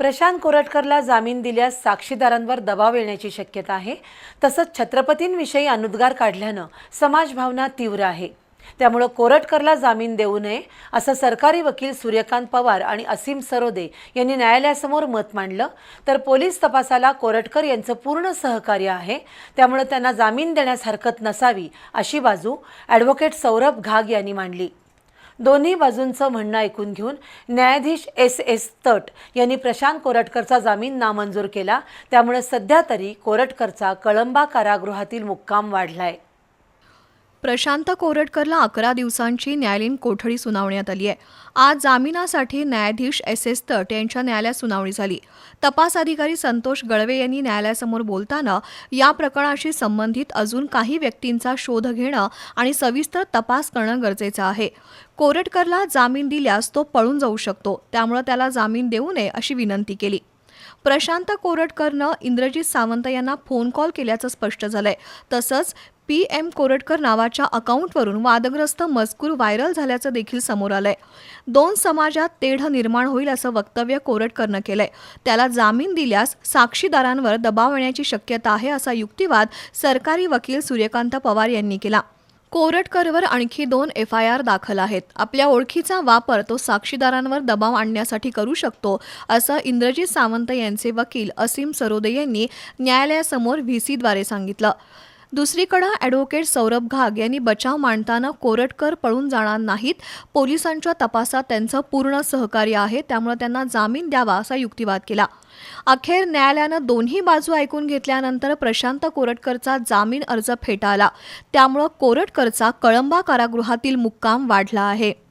प्रशांत कोरटकरला जामीन दिल्यास साक्षीदारांवर दबाव येण्याची शक्यता आहे. तसंच छत्रपतींविषयी अनुद्गार काढल्यानं समाजभावना तीव्र आहे. त्यामुळं कोरटकरला जामीन देऊ नये असं सरकारी वकील सूर्यकांत पवार आणि असीम सरोदे यांनी न्यायालयासमोर मत मांडलं. तर पोलीस तपासाला कोरटकर यांचं पूर्ण सहकार्य आहे. त्यामुळे त्यांना जामीन देण्यास हरकत नसावी अशी बाजू ॲडव्होकेट सौरभ घाग यांनी मांडली. दोन्ही बाजूंचं म्हणणं ऐकून घेऊन न्यायाधीश एस एस तट यांनी प्रशांत कोरटकरचा जामीन नामंजूर केला. त्यामुळे सध्या तरी कोरटकरचा कळंबा कारागृहातील मुक्काम वाढलाय. प्रशांत कोरटकरला अकरा दिवसांची न्यायालयीन कोठडी सुनावण्यात आली आहे. आज जामिनासाठी न्यायाधीश एस एस तट यांच्या न्यायालयात सुनावणी झाली. तपास अधिकारी संतोष गळवे यांनी न्यायालयासमोर बोलताना या प्रकरणाशी संबंधित अजून काही व्यक्तींचा शोध घेणं आणि सविस्तर तपास करणं गरजेचं आहे. कोरटकरला जामीन दिल्यास तो पळून जाऊ शकतो त्यामुळे त्याला जामीन देऊ नये अशी विनंती केली. प्रशांत कोरटकरनं इंद्रजित सावंत यांना फोन कॉल केल्याचं स्पष्ट झालंय. तसंच पी एम कोरटकर नावाच्या अकाउंटवरून वादग्रस्त मजकूर व्हायरल झाल्याचं देखील समोर आलंय. दोन समाजात तेढ निर्माण होईल असं वक्तव्य कोरटकरनं केलंय. त्याला जामीन दिल्यास साक्षीदारांवर दबाव येण्याची शक्यता आहे असा युक्तिवाद सरकारी वकील सूर्यकांत पवार यांनी केला. कोरटकरवर आणखी दोन एफ आय आर दाखल आहेत. आपल्या ओळखीचा वापर तो साक्षीदारांवर दबाव आणण्यासाठी करू शकतो असं इंद्रजित सावंत यांचे वकील असीम सरोदे यांनी न्यायालयासमोर व्ही सीद्वारे सांगितलं. दुसरीकडं ॲडव्होकेट सौरभ घाग यांनी बचाव मांडताना कोरटकर पळून जाणार नाहीत. पोलिसांच्या तपासात त्यांचं पूर्ण सहकार्य आहे त्यामुळे त्यांना जामीन द्यावा असा युक्तिवाद केला. अखेर न्यायालयानं दोन्ही बाजू ऐकून घेतल्यानंतर प्रशांत कोरटकरचा जामीन अर्ज फेटाळला. त्यामुळं कोरटकरचा कळंबा कारागृहातील मुक्काम वाढला आहे.